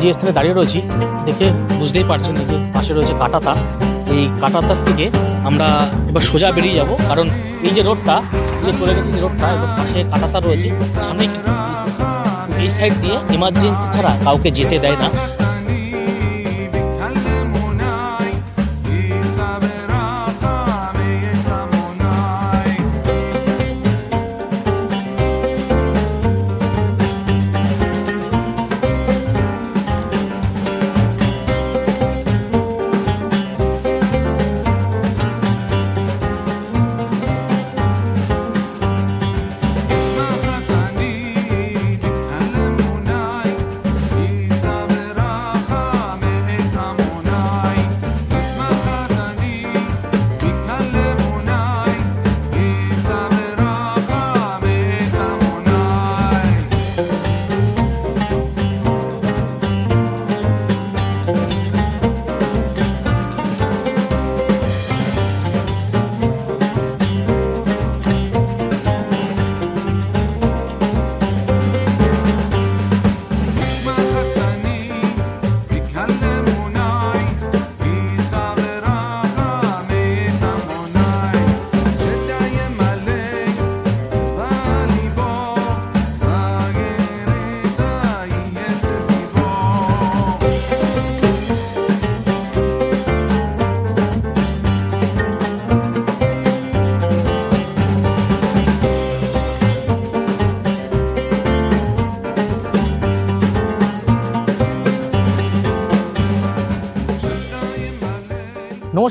যে স্থানে দাঁড়িয়ে রয়েছি, দেখে বুঝতেই পারছেন যে পাশে রয়েছে কাটাতার এই কাটাতার থেকে আমরা এবার সোজা বেরিয়ে যাব, কারণ এই যে রোডটা যে চলে গেছে যে রোডটা, এবং পাশে কাটাতার রয়েছে, সামনে এই সাইড দিয়ে ইমার্জেন্সি ছাড়া কাউকে যেতে দেয় না।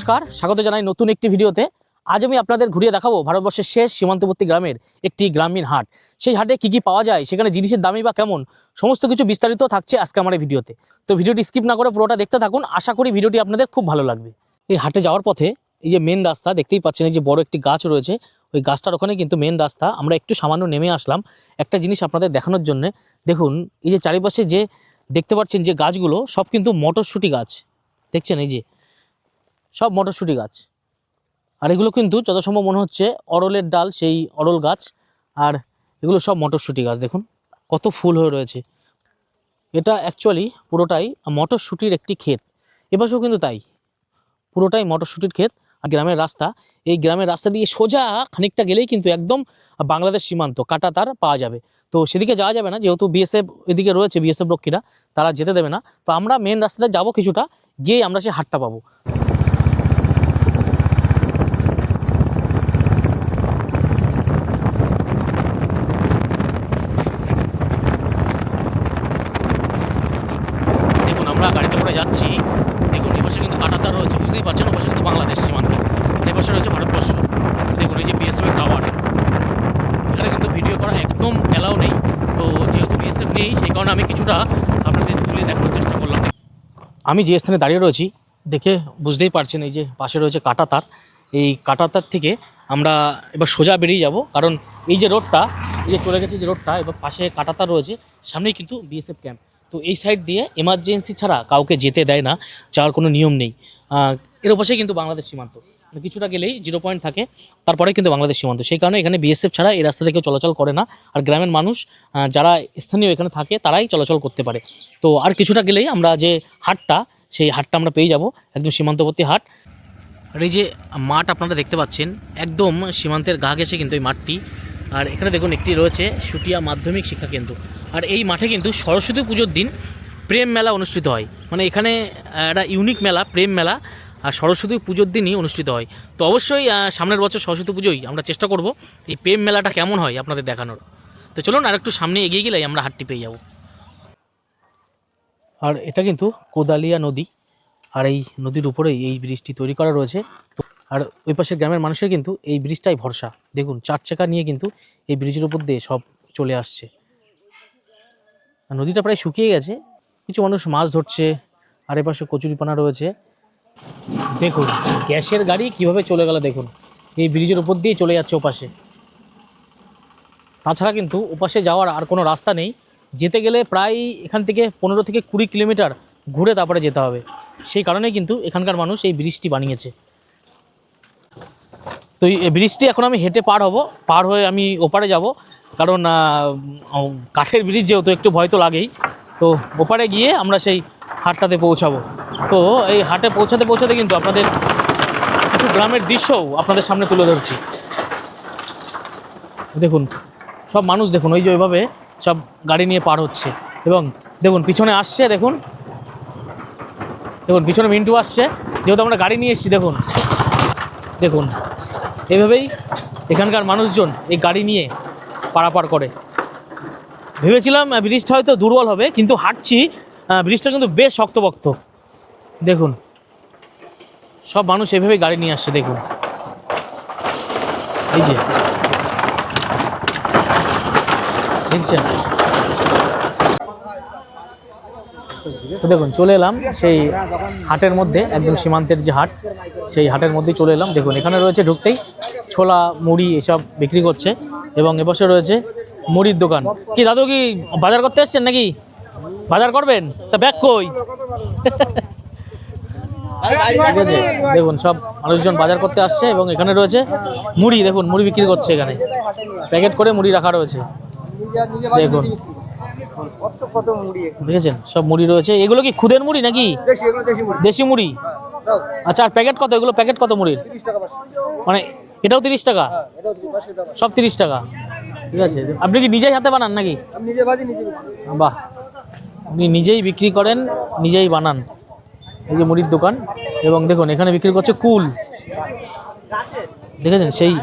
নমস্কার, স্বাগত জানাই নতুন একটি ভিডিওতে। আজ আমি আপনাদের ঘুরিয়ে দেখাবো ভারতবর্ষের শেষ সীমান্তবর্তী গ্রামের একটি গ্রামীণ হাট। সেই হাটে কি কি পাওয়া যায়, সেখানে জিনিসের দামই বা কেমন, সমস্ত কিছু বিস্তারিত থাকছে আজকে আমার এই ভিডিওতে। তো ভিডিওটি স্কিপ না করে পুরোটা দেখতে থাকুন, আশা করি ভিডিওটি আপনাদের খুব ভালো লাগবে। এই হাটে যাওয়ার পথে এই যে মেন রাস্তা, দেখতেই পাচ্ছেন এই যে বড় একটি গাছ রয়েছে, ওই গাছটার ওখানে কিন্তু মেন রাস্তা। আমরা একটু সামান্য নেমে আসলাম একটা জিনিস আপনাদের দেখানোর জন্য। দেখুন, এই যে চারিপাশে যে দেখতে পাচ্ছেন যে গাছগুলো, সব কিন্তু মটরশুঁটি গাছ। দেখছেন এই যে সব মটরশুঁটি গাছ। আর এগুলো কিন্তু যত সম্ভব মনে হচ্ছে অরলের ডাল, সেই অরল গাছ। আর এগুলো সব মটরশুঁটি গাছ, দেখুন। কত ফুল হয়ে রয়েছে। এটা অ্যাকচুয়ালি পুরোটাই মটরশুঁটির একটি ক্ষেত। এপাশেও কিন্তু তাই। পুরোটাই মটরশুঁটির ক্ষেত। আর গ্রামের রাস্তা, এই গ্রামের রাস্তা দিয়ে সোজা খানিকটা গেলেই কিন্তু একদম বাংলাদেশ সীমান্ত, কাটা তার পাওয়া যাবে। তো সেদিকে যাওয়া যাবে না, যেহেতু বিএসএফ এদিকে রয়েছে বিএসএফ রক্ষীরা, তারা যেতে দেবে না। তো আমরা মেন রাস্তাতে যাব কিছুটা গিয়ে আমরা সেই হাটটা পাবো দেখুন আমরা গাড়িতে করে যাচ্ছি দেখুন এপাশে কিন্তু কাটাতার রয়েছে বুঝতেই পারছেন ওপাশে কিন্তু বাংলাদেশ সীমান্ত আর এপাশে রয়েছে ভারতবর্ষ দেখুন এই যে বিএসএফ এর টাওয়ার এখানে কিন্তু ভিডিও করা একদম অ্যালাউ নেই তো যেহেতু বিএসএফ নেই সেই কারণে আমি কিছুটা আপনাদের তুলে দেখানোর চেষ্টা করলাম আমি যে স্থানে দাঁড়িয়ে রয়েছি, দেখে বুঝতেই পারছেন এই যে পাশে রয়েছে কাটা তার। এই কাটা তার থেকে আমরা এবার সোজা বেরিয়ে যাব, কারণ এই যে রোডটা, এই যে চলে গেছে যে রোডটা, এবার পাশে কাটাতার রয়েছে, সামনেই কিন্তু বিএসএফ ক্যাম্প তো এই সাইড দিয়ে এমার্জেন্সি ছাড়া কাউকে যেতে দেয় না যাওয়ার কোনো নিয়ম নেই। এর পাশে কিন্তু বাংলাদেশ সীমান্ত। মানে কিছুটা গেলেই জিরো পয়েন্ট থাকে। তারপরে কিন্তু বাংলাদেশ সীমান্ত। সেই কারণে এখানে বিএসএফ ছাড়া এই রাস্তা থেকে চলাচল করে না। আর গ্রামের মানুষ যারা স্থানীয় এখানে থাকে, তারাই চলাচল করতে পারে। তো আর কিছুটা গেলেই আমরা যে হাটটা, সেই হাটটা আমরা পেয়ে যাব। একদম সীমান্তবর্তী হাট। আর এই যে মাঠ আপনারা দেখতে পাচ্ছেন, একদম সীমান্তের গা গেছে কিন্তু এই মাঠটি। আর এখানে দেখুন একটি রয়েছে সুটিয়া মাধ্যমিক শিক্ষা কেন্দ্র। আর এই মাঠে কিন্তু সরস্বতী পুজোর দিন প্রেম মেলা অনুষ্ঠিত হয়। মানে এখানে একটা ইউনিক মেলা, প্রেম মেলা। আর সরস্বতী পুজোর দিনই অনুষ্ঠিত হয়। তো অবশ্যই সামনের বছর সরস্বতী পুজোই আমরা চেষ্টা করব এই প্রেম মেলাটা কেমন হয় আপনাদের দেখানোর। তো চলুন আর একটু সামনে এগিয়ে গেলেই আমরা হাটটি পেয়ে যাব। আর এটা কিন্তু কোদালিয়া নদী, আর এই নদীর উপরেই এই ব্রিজটি তৈরি করা রয়েছে। আর ওই পাশের গ্রামের মানুষের কিন্তু এই ব্রিজটাই ভরসা। দেখুন, চার চাকা নিয়ে কিন্তু এই ব্রিজের উপর দিয়ে সব চলে আসছে। নদীটা প্রায় শুকিয়ে গেছে, কিছু মানুষ মাছ ধরছে, আর এ পাশে কচুরিপানা রয়েছে। দেখুন, গ্যাসের গাড়ি কীভাবে চলে গেল দেখুন। এই ব্রিজের উপর দিয়ে চলে যাচ্ছে ওপাশে। তাছাড়া কিন্তু ওপাশে যাওয়ার আর কোনো রাস্তা নেই। যেতে গেলে প্রায় এখান থেকে পনেরো থেকে কুড়ি কিলোমিটার ঘুরে তারপরে যেতে হবে। সেই কারণেই কিন্তু এখানকার মানুষ এই ব্রিজটি বানিয়েছে। তো এই ব্রিজটি এখন আমি হেঁটে পার হব। পার হয়ে আমি ওপারে যাব। কারণ কাঠের ব্রিজ যেহেতু একটু ভয় তো লাগেই। তো ওপারে গিয়ে আমরা সেই হাটটাতে পৌঁছাবো। তো এই হাটে পৌঁছাতে পৌঁছাতে কিন্তু আপনাদের কিছু গ্রামের দৃশ্যও আপনাদের সামনে তুলে ধরছি। দেখুন, সব মানুষ দেখুন, ওই যে ওইভাবে সব গাড়ি নিয়ে পার হচ্ছে। এবং দেখুন, পিছনে আসছে, দেখুন। দেখুন, পিছনে মিন্টু আসছে। যেহেতু আমরা গাড়ি নিয়ে এসেছি, দেখুন। দেখুন এভাবেই এখানকার মানুষজন এই গাড়ি নিয়ে পারাপার করে। ভেবেছিলাম ব্রিজটা হয়তো দুর্বল হবে, কিন্তু হাঁটছি। ব্রিজটা কিন্তু বেশ শক্তপোক্ত দেখুন। সব মানুষ এভাবেই গাড়ি নিয়ে আসছে, দেখুন। এই যে। দেখছেন? দেখুন, চলে এলাম সেই হাটের মধ্যে, একদম সীমান্তের যে হাট, সেই হাটের মধ্যেই চলে এলাম। দেখুন, এখানে রয়েছে ঢুকতেই ছোলা, মুড়ি এসব বিক্রি করছে এবং এপাশে রয়েছে মুড়ির দোকান। কি, দাদু কি বাজার করতে এসছেন নাকি? বাজার করবেন? তা ব্যাগ কই? ঠিক আছে দেখুন সব মানুষজন বাজার করতে আসছে এবং এখানে রয়েছে মুড়ি। দেখুন মুড়ি বিক্রি করছে এখানে। প্যাকেট করে মুড়ি রাখা রয়েছে। দেখুন। দেখেছেন? সব মুড়ি রয়েছে। এগুলো কি খুদের মুড়ি নাকি? দেশি মুড়ি? আচ্ছা আর প্যাকেট কত? এগুলো প্যাকেট কত মুড়ির? মানে এটাও তিরিশ টাকা? সব তিরিশ টাকা। ঠিক আছে। আপনি কি নিজেই হাতে বানান নাকি। বাহ। আপনি নিজেই বিক্রি করেন নিজেই বানান। এই যে মুড়ির দোকান এবং দেখুন এখানে বিক্রি করছে কুল। দেখেছেন? সেই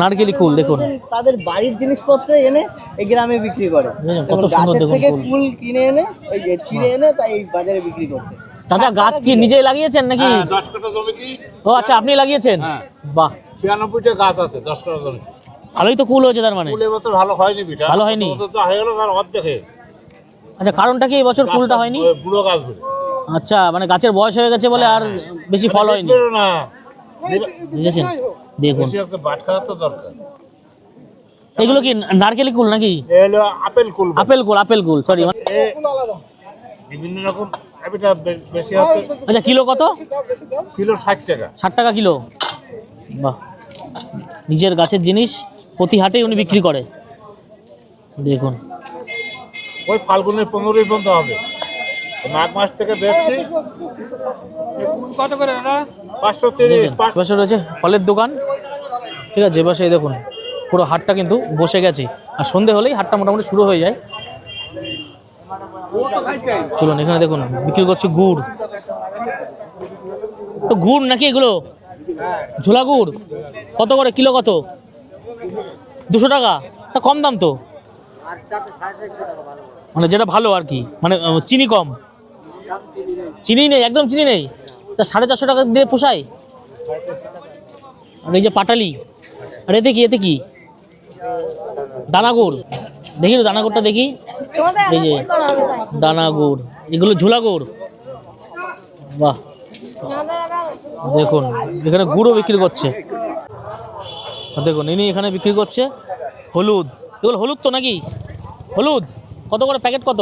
নারকেলি কুল দেখুন। তাদের বাড়ির জিনিসপত্র এনে এই গ্রামে বিক্রি করে। কত সুন্দর দেখুন কুল। কিনে এনে ওই যে ছিঁড়ে এনে তাই এই বাজারে বিক্রি করছে। চাচা গাছ কি নিজেই লাগিয়েছেন নাকি? হ্যাঁ, দশ কাঠা জমিতে ও আচ্ছা আপনি লাগিয়েছেন? হ্যাঁ। বাহ। ছিয়ানব্বইটা গাছ আছে দশ কাঠা জমিতে ভালোই তো কুল হয়েছে তার মানে। ফুল এবছর ভালো হয়নি বিটা। ভালো হয়নি? তো হয়ে গেল তার অর্ধেক হয়ে গেছে। আচ্ছা কারণটা কি এবছর কুলটা গাছটা হয়নি? বুড়ো গাছ বলে আচ্ছা মানে গাছের বয়স হয়ে গেছে বলে আর বেশি ফল হয়নি। না। বুঝেছেন দেখুন। দরকার। এগুলো কি নারকেলি কুল নাকি? আপেল কুল আপেল কুল আপেল কুল সরি বিভিন্ন রকম এটা বেশি আচ্ছা কিলো কত? কিলো ষাট টাকা। ষাট টাকা কিলো? বাহ। নিজের গাছের জিনিস প্রতি হাটেই উনি বিক্রি করে। দেখুন। ওই ফাল্গুনের পনেরোই পর্যন্ত হবে। মাঘ মাস থেকে বেচছি কত করে দাদা? পাঁচশো তিরিশ দেখেছেন রয়েছে। ফলের দোকান। ঠিক আছে এপাশে এই দেখুন পুরো হাটটা কিন্তু বসে গেছে। আর সন্ধে হলেই হাটটা মোটামুটি শুরু হয়ে যায়। চলুন এখানে দেখুন বিক্রি করছে গুড়। তো গুড় নাকি এগুলো? ঝোলা গুড়? কত করে? কিলো কত? দুশো টাকা? তা কম দাম তো। মানে যেটা ভালো আর কি মানে চিনি কম। চিনি নেই একদম চিনি নেই। তা সাড়ে চারশো টাকা দিয়ে পোষায়? আর এই যে পাটালি আর এতে কি এতে কি? দানাগুড়। দেখি তো দানাগুড়টা দেখি। এই যে দানাগুড় এগুলো ঝোলা গুড়। বাহ। দেখুন এখানে গুড়ও বিক্রি করছে। দেখুন ইনি এখানে বিক্রি করছে হলুদ। এগুলো হলুদ তো নাকি? হলুদ? কত করে প্যাকেট কত?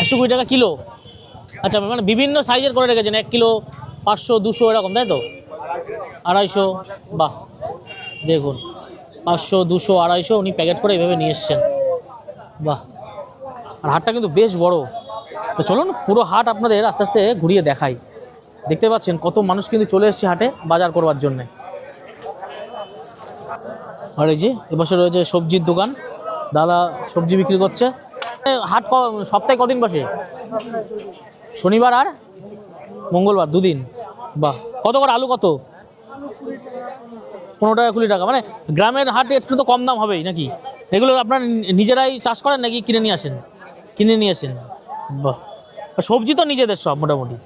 একশো কুড়ি টাকা কিলো। আচ্ছা মানে বিভিন্ন সাইজের করে রেখেছেন, এক কিলো পাঁচশো, দুশো এরকম, তাই তো? আড়াইশো, বাহ। দেখুন, পাঁচশো, দুশো, আড়াইশো উনি প্যাকেট করে এভাবে নিয়ে এসছেন। বাহ। আর হাটটা কিন্তু বেশ বড়। তো চলুন, পুরো হাট আপনাদের আস্তে আস্তে ঘুরিয়ে দেখাই। দেখতে পাচ্ছেন কত মানুষ কিন্তু চলে এসছে হাটে বাজার করবার জন্যে। আর এই যে, এপাশে রয়েছে সবজির দোকান। দাদা সবজি বিক্রি করছে। হাট সপ্তাহে কদিন বসে? শনিবার আর মঙ্গলবার, দুদিন। বাহ, কত করে আলু কত? পনেরো টাকা, কুড়ি টাকা। মানে গ্রামের হাটে একটু তো কম দাম হবেই নাকি? এগুলো আপনার নিজেরাই চাষ করেন নাকি কিনে নিয়ে আসেন? কিনে নিয়ে আসেন। বাহ সবজি তো নিজেদের সব মোটামুটি।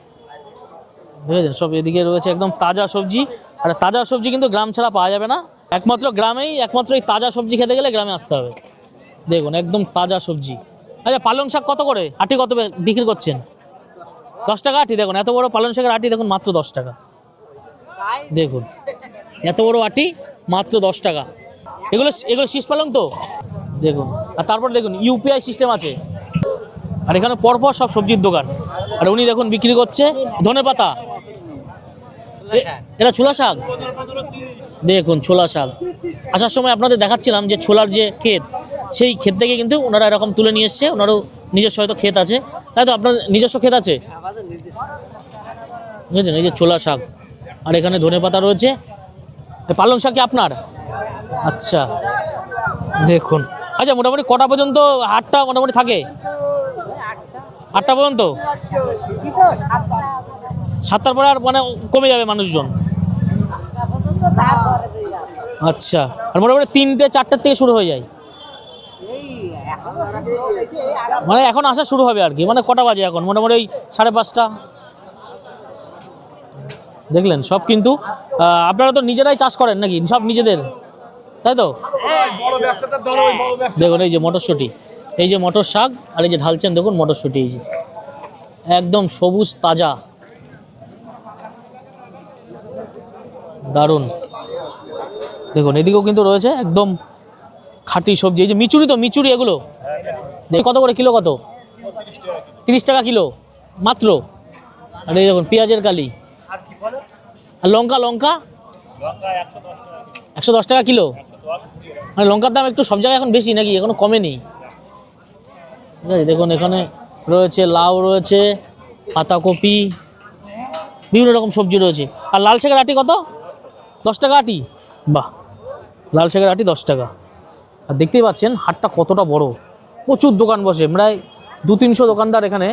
বুঝেছেন? সব এদিকে রয়েছে একদম তাজা সবজি। আর তাজা সবজি কিন্তু গ্রাম ছাড়া পাওয়া যাবে না। একমাত্র গ্রামেই, একমাত্র এই তাজা সবজি খেতে গেলে গ্রামে আসতে হবে। দেখুন, একদম তাজা সবজি। আচ্ছা পালং শাক কত করে? আটি কত বিক্রি করছেন? দশ টাকা আটি, দেখুন, এত বড় পালং শাকের আটি, দেখুন, মাত্র দশ টাকা। দেখুন, এত বড় আটি, মাত্র দশ টাকা। এগুলো এগুলো শীষ পালং তো? দেখুন, আর তারপর দেখুন ইউপিআই সিস্টেম আছে। আর এখানে পরপর সব সবজির দোকান। আর উনি দেখুন, বিক্রি করছে ধনে পাতা। এটা ছোলা শাক? দেখুন, ছোলা শাক। আসার সময় আপনাদের দেখাচ্ছিলাম যে ছোলার যে ক্ষেত সেই ক্ষেত থেকে কিন্তু ওনারা এরকম তুলে নিয়ে এসছে, ওনারও নিজস্ব হয়তো ক্ষেত আছে। তাই তো আপনার নিজস্ব ক্ষেত আছে? বুঝেছেন? এই যে ছোলা শাক, আর এখানে ধনে পাতা রয়েছে। পালং শাক কি আপনার? আচ্ছা দেখুন। আচ্ছা মোটামুটি কটা পর্যন্ত হাটটা মোটামুটি থাকে? আটটা পর্যন্ত? সাতটার পরে আর মানে কমে যাবে মানুষজন? আচ্ছা আর মোটামুটি তিনটে চারটার থেকে শুরু হয়ে যায়। মানে এখন আসা শুরু হবে আর কি মানে কটা বাজে এখন? মোটামুটি ওই সাড়ে পাঁচটা। দেখলেন, সব কিন্তু আপনারা তো নিজেরাই চাষ করেন নাকি? সব নিজেদের? তাই তো? দেখুন, এই যে মটরশুঁটি, এই যে মটর শাক, আর এই যে ঢালছেন দেখুন মটরশুঁটি, এই যে। একদম সবুজ, তাজা। দারুণ। দেখুন, এদিকেও কিন্তু রয়েছে একদম খাঁটি সবজি, এই যে মিচুরি তো, মিচুরি এগুলো। কত করে কিলো কত? তিরিশ টাকা কিলো, মাত্র। আর এই দেখুন, পেঁয়াজের কালি। আর লঙ্কা লঙ্কা? একশো দশ টাকা কিলো। মানে লঙ্কার দাম একটু সব জায়গায় এখন বেশি নাকি, এখনও কমেনি। ঠিক আছে দেখুন, এখানে রয়েছে লাউ, রয়েছে পাতাকপি, বিভিন্ন রকম সবজি রয়েছে। আর লাল শাকের আটি কত? দশ টাকা আটি? বাহ, লাল শাকের আটি দশ টাকা। আর দেখতেই পাচ্ছেন হাটটা কতটা বড়। প্রচুর দোকান বসে প্রায় দু তিনশো দোকানদার এখানে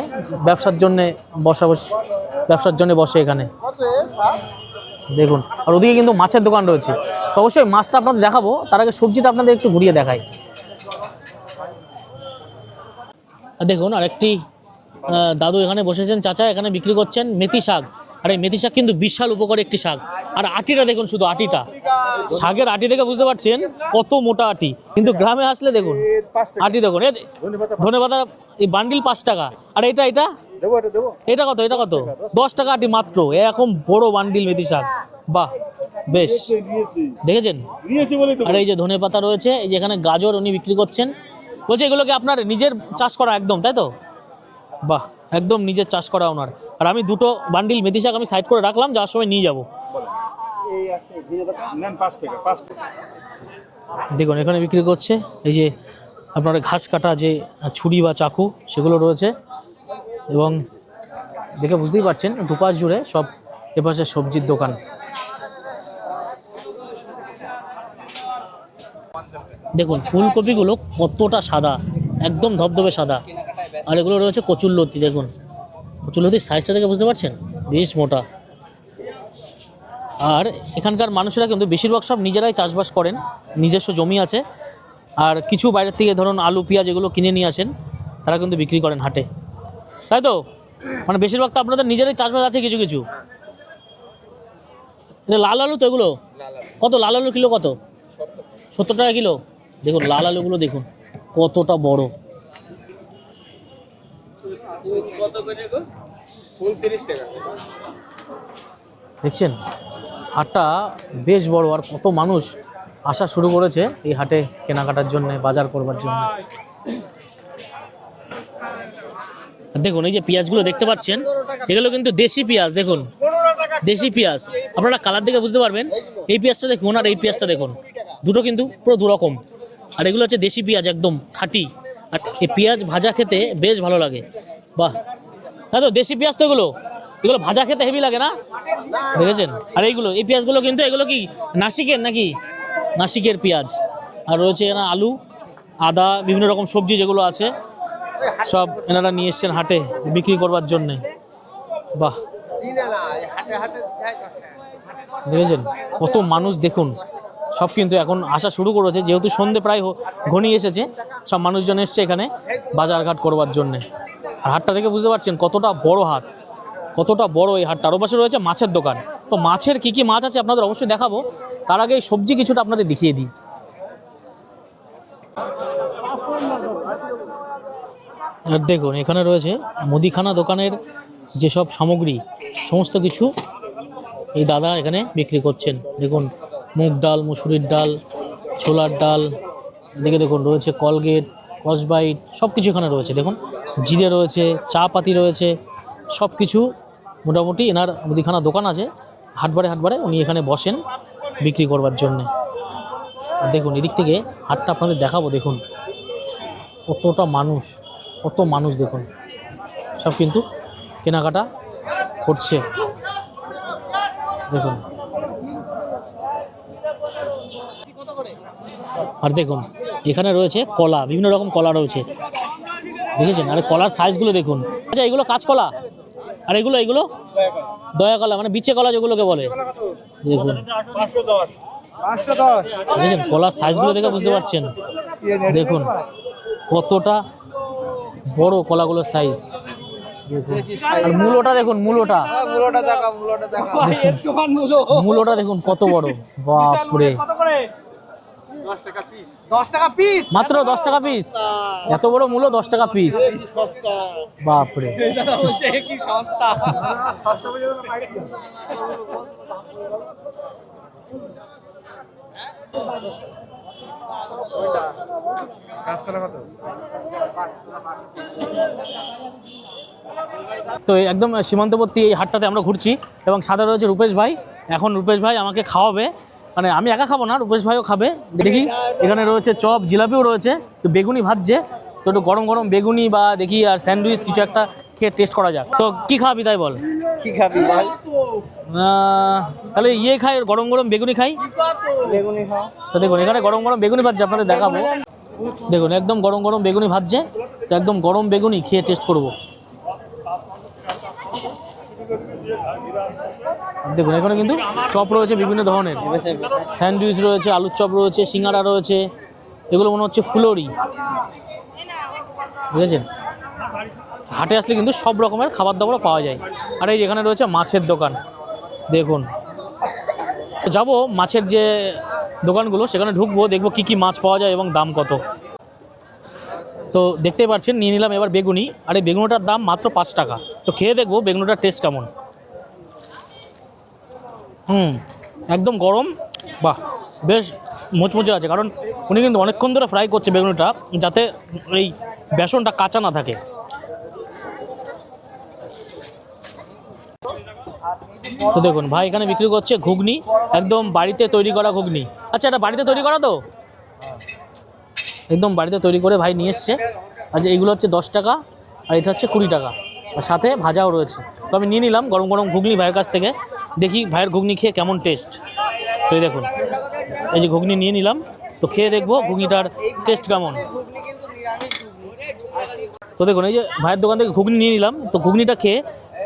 ব্যবসার জন্যে বসা বস ব্যবসার জন্য বসে এখানে। দেখুন আর ওদিকে কিন্তু মাছের দোকান রয়েছে। তো অবশ্যই মাছটা আপনাদের দেখাবো তার আগে সবজিটা আপনাদের একটু ঘুরিয়ে দেখাই। আর দেখুন আরেকটি আহ, দাদু এখানে বসেছেন চাচা এখানে বিক্রি করছেন মেথি শাক। আর এই মেথি শাক কিন্তু বিশাল উপকারী একটি শাক। আর আটিটা দেখুন শুধু, আটিটা। শাকের আটি দেখে বুঝতে পারছেন কত মোটা আটি। কিন্তু গ্রামে আসলে দেখুন, আটি দেখুন। ধনে পাতা এই বান্ডিল পাঁচ টাকা। আর এটা এটা? এটা কত এটা কত? দশ টাকা আটি মাত্র। এরকম বড় বান্ডিল মেথি শাক। বাহ, বেশ। দেখেছেন? আর এই যে ধনে পাতা রয়েছে, এই যে এখানে গাজর উনি বিক্রি করছেন। বলছে এগুলোকে আপনার নিজের চাষ করা একদম, তাই তো? বাহ। একদম নিজের চাষ করা ওনার। আর আমি দুটো বান্ডিল মেথি শাক আমি সাইড করে রাখলাম, যাওয়ার সময় নিয়ে যাব। দেখুন, এখানে বিক্রি করছে, এই যে আপনার ঘাস কাটা যে ছুরি বা চাকু, সেগুলো রয়েছে। এবং দেখে বুঝতেই পারছেন, দুপাশ জুড়ে সব এপাশে সবজির দোকান। দেখুন, ফুলকপিগুলো কতটা সাদা, একদম ধবধবে সাদা। আর এগুলো রয়েছে কচুরলতি দেখুন। কচুরলতির সাইজটা দেখে বুঝতে পারছেন? বেশ মোটা। আর এখানকার মানুষেরা কিন্তু বেশিরভাগ সব নিজেরাই চাষবাস করেন, নিজস্ব জমি আছে। আর কিছু বাইরের থেকে ধরুন আলু, পেঁয়াজ এগুলো কিনে নিয়ে আসেন, তারা কিন্তু বিক্রি করেন হাটে। তাই তো? মানে বেশিরভাগ তো আপনাদের নিজেরাই চাষবাস আছে কিছু কিছু। লাল আলু তো এগুলো? কত? লাল আলু কিলো কত? সত্তর টাকা কিলো? দেখুন, লাল আলুগুলো দেখুন, কতটা বড়। দেখছেন? হাটটা বেশ বড় আর কত মানুষ আসা শুরু করেছে এই হাটে কেনাকাটার জন্য বাজার করবার জন্য। আর দেখুন এই যে পেঁয়াজগুলো দেখতে পাচ্ছেন এগুলো কিন্তু দেশি পেঁয়াজ দেখুন। দেশি পেঁয়াজ। আপনারা কালার দেখে বুঝতে পারবেন এই পেঁয়াজটা দেখুন আর এই পেঁয়াজটা দেখুন। দুটো কিন্তু পুরো দুরকম। আর এগুলো হচ্ছে দেশি পেঁয়াজ একদম খাঁটি। আর এই পেঁয়াজ ভাজা খেতে বেশ ভালো লাগে। বাহ। তাই তো দেশি পেঁয়াজ তো এগুলো এগুলো ভাজা খেতে হেভি লাগে না? দেখেছেন? আর এইগুলো, এই পেঁয়াজগুলো কিন্তু এগুলো কি নাসিকের নাকি? নাসিকের পেঁয়াজ। আর রয়েছে এখানে আলু, আদা, বিভিন্ন রকম সবজি যেগুলো আছে, সব এনারা নিয়ে এসছেন হাটে বিক্রি করবার জন্যে। বাহ। দেখেছেন? কত মানুষ দেখুন। সব কিন্তু এখন আসা শুরু করেছে, যেহেতু সন্ধে প্রায় ঘনিয়ে এসেছে, সব মানুষজন এসছে এখানে বাজারঘাট করবার জন্যে। আর হাটটা দেখে বুঝতে পারছেন কতটা বড় হাট, কতটা বড় এই হাটটা। আরও রয়েছে মাছের দোকান। তো মাছের কী কী মাছ আছে আপনাদের অবশ্যই দেখাবো। তার আগে এই সবজি কিছুটা আপনাদের দেখিয়ে দিই। আর দেখুন, এখানে রয়েছে মুদিখানা দোকানের যেসব সামগ্রী, সমস্ত কিছু এই দাদা এখানে বিক্রি করছেন। দেখুন, মুগ ডাল, মুসুরির ডাল, ছোলার ডাল, এদিকে দেখুন রয়েছে কলগেট কসবাইট সব কিছু এখানে রয়েছে। দেখুন, জিরে রয়েছে চা পাতি রয়েছে সব কিছু মোটামুটি এনার মুদিখানা দোকান আছে। হাটবারে হাটবারে উনি এখানে বসেন বিক্রি করবার জন্যে। আর দেখুন, এদিক থেকে হাটটা আপনাদের দেখাবো, দেখুন। কতটা মানুষ, কত মানুষ দেখুন। সব কিন্তু কেনাকাটা করছে। দেখুন। আর দেখুন এখানে রয়েছে কলা বিভিন্ন রকম কলা রয়েছে। দেখেছেন? আর কলার সাইজগুলো দেখুন। আচ্ছা এগুলো কাঁচকলা? আর এগুলো এগুলো? দয়া কলা মানে বিচে কলা যেগুলোকে বলে। দেখুন। দেখেছেন? কলার সাইজগুলো দেখে বুঝতে পারছেন? দেখুন কতটা বড় কলাগুলোর সাইজ আর মূলোটা দেখুন মূলোটা। মূলটা মূলটা মূলোটা দেখুন কত বড়। বাপরে। দশ টাকা পিস মাত্র দশ টাকা পিস এত বড় মূল্য দশ টাকা পিস বাপরে কি সস্তা। তো একদম সীমান্তবর্তী এই হাটটাতে আমরা ঘুরছি এবং সাথে রয়েছে রূপেশ ভাই। এখন রূপেশ ভাই আমাকে খাওয়াবে। মানে আমি একা খাব না রূপেশ ভাইও খাবে। দেখি এখানে রয়েছে চপ জিলাপিও রয়েছে। তো বেগুনি ভাজছে। তো একটু গরম গরম বেগুনি বা দেখি আর স্যান্ডউইচ কিছু একটা খেয়ে টেস্ট করা যাক। তো কি খাবি তাই বল? কি খাবি আহ, তাহলে ইয়ে খাই গরম গরম বেগুনি খাই। বেগুনি খাও তো দেখুন এখানে গরম গরম বেগুনি ভাজছে আপনাদের দেখাবো। দেখুন একদম গরম গরম বেগুনি ভাজছে। তো একদম গরম বেগুনি খেয়ে টেস্ট করব। দেখুন, এখানে কিন্তু চপ রয়েছে বিভিন্ন ধরনের। স্যান্ডউইচ রয়েছে, আলুর চপ রয়েছে সিঙ্গাড়া রয়েছে, এগুলো মনে হচ্ছে ফুলরি বুঝেছেন? হাটে আসলে কিন্তু সব রকমের খাবার দাবারও পাওয়া যায়। আর এই যেখানে রয়েছে মাছের দোকান। দেখুন। যাব মাছের যে দোকানগুলো, সেখানে ঢুকবো, দেখব কি কি মাছ পাওয়া যায় এবং দাম কত। তো দেখতেই পাচ্ছেন, নিয়ে নিলাম এবার বেগুনি। আর এই বেগুনিটার দাম মাত্র পাঁচ টাকা। তো খেয়ে দেখব বেগুনিটার টেস্ট কেমন। হুম, একদম গরম। বাহ, বেশ মুচমুচে আছে। কারণ উনি কিন্তু অনেকক্ষণ ধরে ফ্রাই করছে বেগুনটা, যাতে এই বেসনটা কাঁচা না থাকে। তো দেখুন, ভাই এখানে বিক্রি করছে ঘুগনি, একদম বাড়িতে তৈরি করা ঘুগনি। আচ্ছা এটা বাড়িতে তৈরি করা তো? একদম বাড়িতে তৈরি করে ভাই নিয়ে এসছে। আচ্ছা এইগুলো হচ্ছে দশ টাকা, আর এটা হচ্ছে কুড়ি টাকা। সাথে ভাজাও রয়েছে। তো আমি নিয়ে নিলাম গরম গরম ঘুগনি ভাইয়ের কাছ থেকে। দেখি ভাইয়ের ঘুগনি খেয়ে কেমন টেস্ট তো এই দেখুন, এই যে ঘুগনি নিয়ে নিলাম। তো খেয়ে দেখব ঘুগনিটার টেস্ট কেমন। তো দেখুন, এই যে ভাইয়ের দোকান থেকে ঘুগনি নিয়ে নিলাম। তো ঘুগনিটা খেয়ে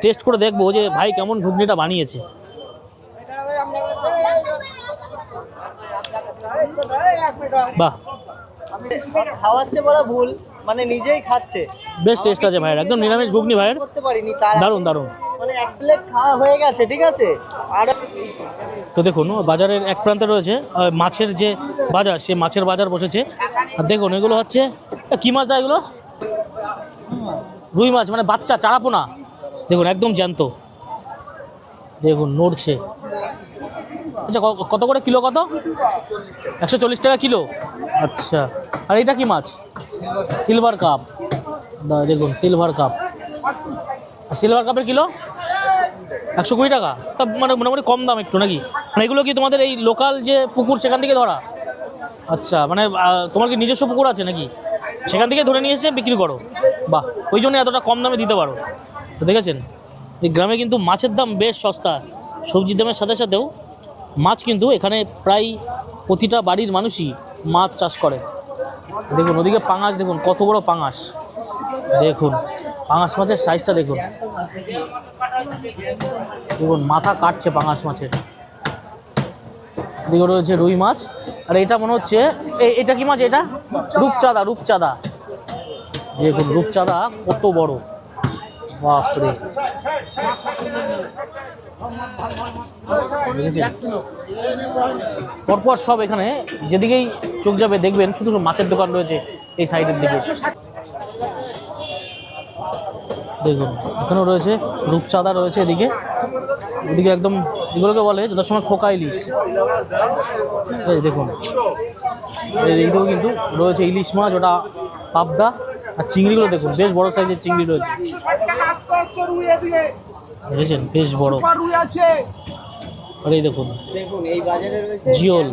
টেস্ট করে দেখব যে ভাই কেমন ঘুগনিটা বানিয়েছে। বাহ। খাওয়াচ্ছে বলা ভুল মানে নিজেই খাচ্ছে। বেশ টেস্ট আছে ভাইয়ের একদম নিরামিষ ঘুগনি ভাইয়ের। করতে পারিনি তার দারুণ দারুণ। মানে এক প্লেট খাওয়া হয়ে গেছে ঠিক আছে? আর তো দেখুন বাজারের এক প্রান্তে রয়েছে মাছের যে বাজার সে মাছের বাজার বসেছে। আর দেখুন এগুলো হচ্ছে কি মাছ দা এগুলো? রুই মাছ মানে বাচ্চা চারাপোনা। দেখুন একদম জ্যান্ত। দেখুন নড়ছে। আচ্ছা কত করে কিলো কত? একশো চল্লিশ টাকা কিলো। আচ্ছা। আর এটা কি মাছ? Silver cup. দেখুন সিলভার কাপ সিলভার কাপের কিলো একশো কুড়ি টাকা? তা মানে মোটামুটি কম দাম একটু নাকি? মানে এগুলো কি তোমাদের এই লোকাল যে পুকুর সেখান থেকে ধরা? আচ্ছা মানে তোমার কি নিজস্ব পুকুর আছে নাকি? সেখান থেকে ধরে নিয়ে এসে বিক্রি করো। বাহ, ওই জন্য এতটা কম দামে দিতে পারো। তো দেখেছেন? এই গ্রামে কিন্তু মাছের দাম বেশ সস্তা। সবজির দামের সাথে সাথেও মাছ কিন্তু এখানে প্রায় প্রতিটা বাড়ির মানুষই মাছ চাষ করে। দেখুন, ওদিকে পাঙাশ, দেখুন, কত বড় পাঙাশ। দেখুন, পাঙাশ মাছের সাইজটা দেখুন। দেখুন, মাথা কাটছে পাঙাশ মাছের। এদিকে রয়েছে রুই মাছ। আর এটা মনে হচ্ছে এটা কি মাছ এটা? রূপচাঁদা রূপচাঁদা। দেখুন, রূপচাঁদা কত বড়। বাপরে? পরপর সব এখানে, যেদিকেই চোখ যাবে দেখবেন, শুধু মাছের দোকান রয়েছে এই সাইডের দিকে। দেখুন এখানেও রয়েছে রূপচাঁদা রয়েছে এদিকে। এদিকে একদম এগুলোকে বলে যত সময় খোকা ইলিশ। এই দেখুন এই এইদিকেও কিন্তু রয়েছে ইলিশ মাছ ওটা পাবদা আর চিংড়িগুলো দেখুন বেশ বড় সাইজের চিংড়ি রয়েছে। দেখেছেন? বেশ বড়। আর এই দেখুন জিওল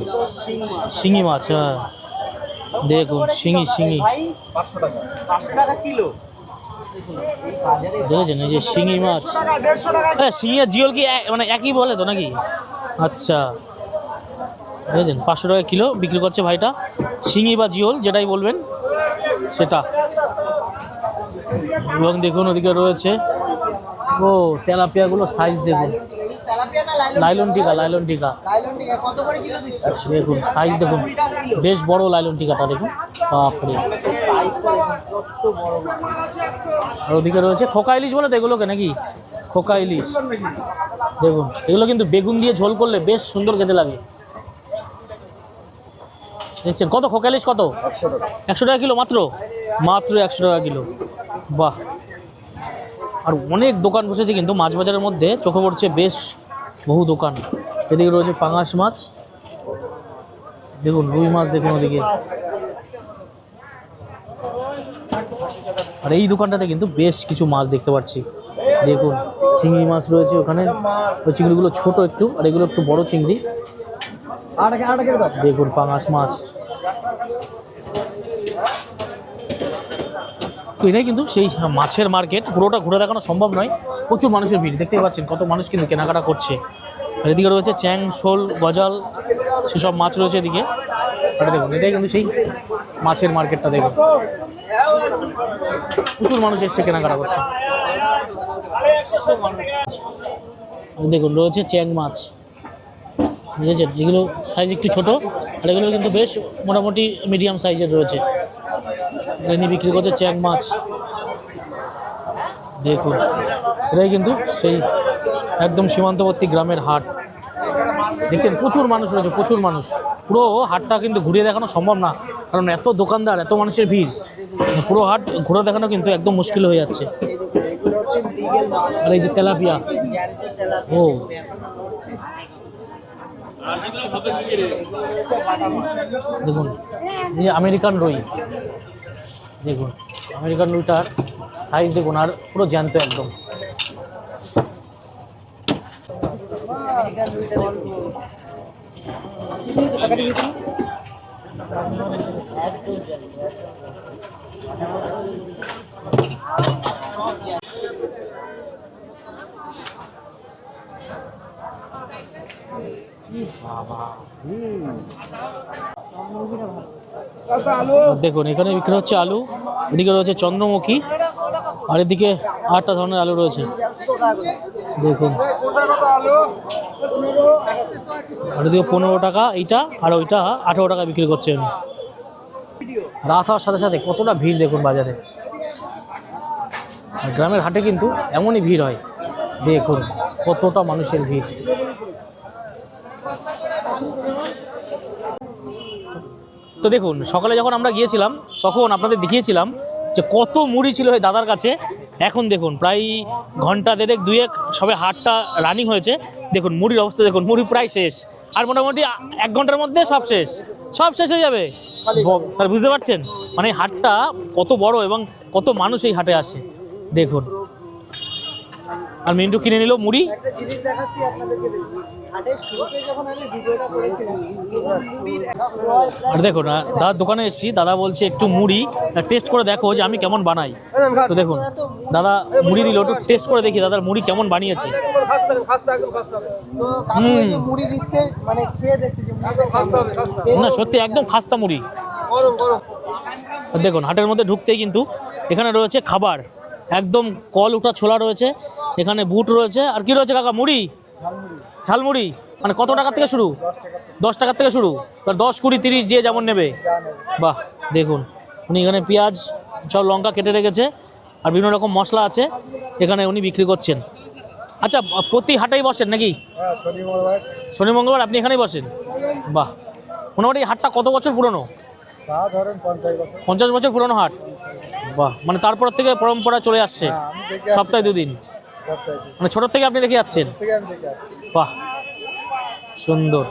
শিঙি মাছ হ্যাঁ। দেখুন শিঙি শিঙি। ভাই পাঁচশো টাকা। পাঁচশো টাকা কিলো? দেখেছেন এই যে শিঙি মাছ। হ্যাঁ শিঙি আর জিওল কি এক- মানে একই বলে তো নাকি? আচ্ছা। দেখেছেন পাঁচশো টাকা কিলো বিক্রি করছে ভাইটা। শিঙি বা জিওল যেটাই বলবেন সেটা। এবং দেখুন ওদিকে রয়েছে। ও তেলাপিয়াগুলো সাইজ দেখুন। লাইলন টিকা? লাইলন টিকা দিচ্ছে? দেখুন সাইজ দেখুন। বেশ বড় লাইলন টিকাটা দেখুন। বাপরে। আর ওদিকে রয়েছে খোকা ইলিশ বলে তো এগুলোকে নাকি? খোকা ইলিশ। দেখুন এগুলো কিন্তু বেগুন দিয়ে ঝোল করলে বেশ সুন্দর খেতে লাগে। দেখছেন কত? খোকা ইলিশ কত? একশো টাকা কিলো মাত্র? মাত্র একশো টাকা কিলো। বাহ। আর অনেক দোকান বসেছে কিন্তু মাছ বাজারের মধ্যে চোখে পড়ছে বেশ বহু দোকান। এদিকে রয়েছে পাঙাশ মাছ। দেখুন রুই মাছ দেখুন ওদিকে। আর এই দোকানটাতে কিন্তু বেশ কিছু মাছ দেখতে পাচ্ছি। দেখুন চিংড়ি মাছ রয়েছে ওখানে। ওই চিংড়িগুলো ছোট একটু আর এগুলো একটু বড় চিংড়ি। দেখুন পাঙাশ মাছ। তো এটাই কিন্তু সেই মাছের মার্কেট পুরোটা ঘুরে দেখানো সম্ভব নয়। প্রচুর মানুষের ভিড়, দেখতেই পাচ্ছেন কত মানুষ কিন্তু কেনাকাটা করছে। আর এদিকে রয়েছে চ্যাং, শোল, গজাল, সেসব মাছ রয়েছে এদিকে। আর দেখুন, এটাই কিন্তু সেই মাছের মার্কেটটা দেখুন। প্রচুর মানুষ এসছে কেনাকাটা করতে। দেখুন, রয়েছে চ্যাং মাছ। বুঝেছেন? এগুলো সাইজ একটু ছোট, আর এগুলো কিন্তু বেশ মোটামুটি মিডিয়াম সাইজের রয়েছে। এনে বিক্রি করছে, চ্যাং মাছ। দেখুন, এটাই কিন্তু সেই একদম সীমান্তবর্তী গ্রামের হাট। দেখছেন, প্রচুর মানুষ রয়েছে, প্রচুর মানুষ। পুরো হাটটা কিন্তু ঘুরিয়ে দেখানো সম্ভব না, কারণ এত দোকানদার, এত মানুষের ভিড়। পুরো হাট ঘুরে দেখানো কিন্তু একদম মুশকিল হয়ে যাচ্ছে। আর এই যে তেলাপিয়া, ও। দেখুন যে আমেরিকান রুই। দেখুন আমেরিকান রুইটার সাইজ দেখুন আর পুরো জ্যান্ত একদম। আর দেখুন, এখানে বিক্রি হচ্ছে আলু, এদিকে রয়েছে চন্দ্রমুখী, আর এদিকে আটটা ধরনের আলু রয়েছে। দেখুন। আর এদিকে পনেরো টাকা এইটা, আর ওইটা আঠেরো টাকা বিক্রি করছে উনি রাত হওয়ার সাথে সাথে কতটা ভিড় দেখুন বাজারে। গ্রামের হাটে কিন্তু এমনই ভিড় হয়। দেখুন, কতটা মানুষের ভিড়। তো দেখুন, সকালে যখন আমরা গিয়েছিলাম, তখন আপনাদের দেখিয়েছিলাম যে কত মুড়ি ছিল ওই দাদার কাছে। এখন দেখুন, প্রায় ঘণ্টা দেড়েক, দুয়েক, সবে হাটটা রানিং হয়েছে। দেখুন, মুড়ির অবস্থা, দেখুন, মুড়ি প্রায় শেষ। আর মোটামুটি এক ঘণ্টার মধ্যে সব শেষ। সব শেষ হয়ে যাবে। তার বুঝতে পারছেন? মানে হাটটা কত বড় এবং কত মানুষ এই হাটে আসে। দেখুন। আর মিন্টু কিনে নিল মুড়ি। আর দেখুন আহ, দাদার দোকানে এসেছি দাদা বলছে একটু মুড়ি টেস্ট করে দেখো যে আমি কেমন বানাই। তো দেখুন দাদা মুড়ি দিল একটু টেস্ট করে দেখি দাদার মুড়ি কেমন বানিয়েছে। মানে। না সত্যি একদম খাস্তা মুড়ি। দেখুন হাটের মধ্যে ঢুকতেই কিন্তু এখানে রয়েছে খাবার। একদম কল উঠা ছোলা রয়েছে এখানে বুট রয়েছে আর কি রয়েছে কাকা মুড়ি? ঝালমুড়ি? মানে কত টাকার থেকে শুরু? দশ টাকার থেকে শুরু? দশ কুড়ি তিরিশ যে যেমন নেবে। বাহ দেখুন। উনি এখানে পেঁয়াজ সব লঙ্কা কেটে রেখেছে আর বিভিন্ন রকম মশলা আছে এখানে উনি বিক্রি করছেন। আচ্ছা প্রতি হাটেই বসেন নাকি? শনি মঙ্গলবার আপনি এখানেই বসেন? বাহ মোটামুটি হাটটা কত বছর পুরনো? পঞ্চাশ বছর। পুরনো হাট। বাহ মানে তারপর থেকে পরম্পরা চলে আসছে। হ্যাঁ। সপ্তাহে দুদিন। মানে ছোটোর থেকে আপনি দেখে যাচ্ছেন? বাহ সুন্দর।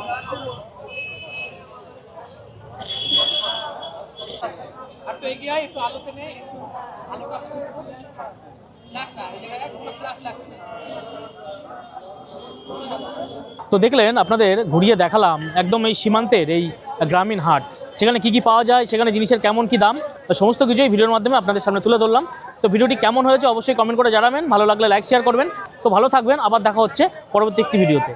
তো দেখলেন আপনাদের ঘুরিয়ে দেখালাম একদম এই সীমান্তের এই গ্রামীণ হাট। সেখানে কি কি পাওয়া যায় সেখানে জিনিসের কেমন কি দাম সমস্ত কিছুই ভিডিওর মাধ্যমে আপনাদের সামনে তুলে ধরলাম। তো ভিডিওটি কেমন হয়েছে অবশ্যই কমেন্ট করে জানাবেন। ভালো লাগলে লাইক শেয়ার করবেন। তো ভালো থাকবেন। আবার দেখা হচ্ছে পরবর্তী একটি ভিডিওতে।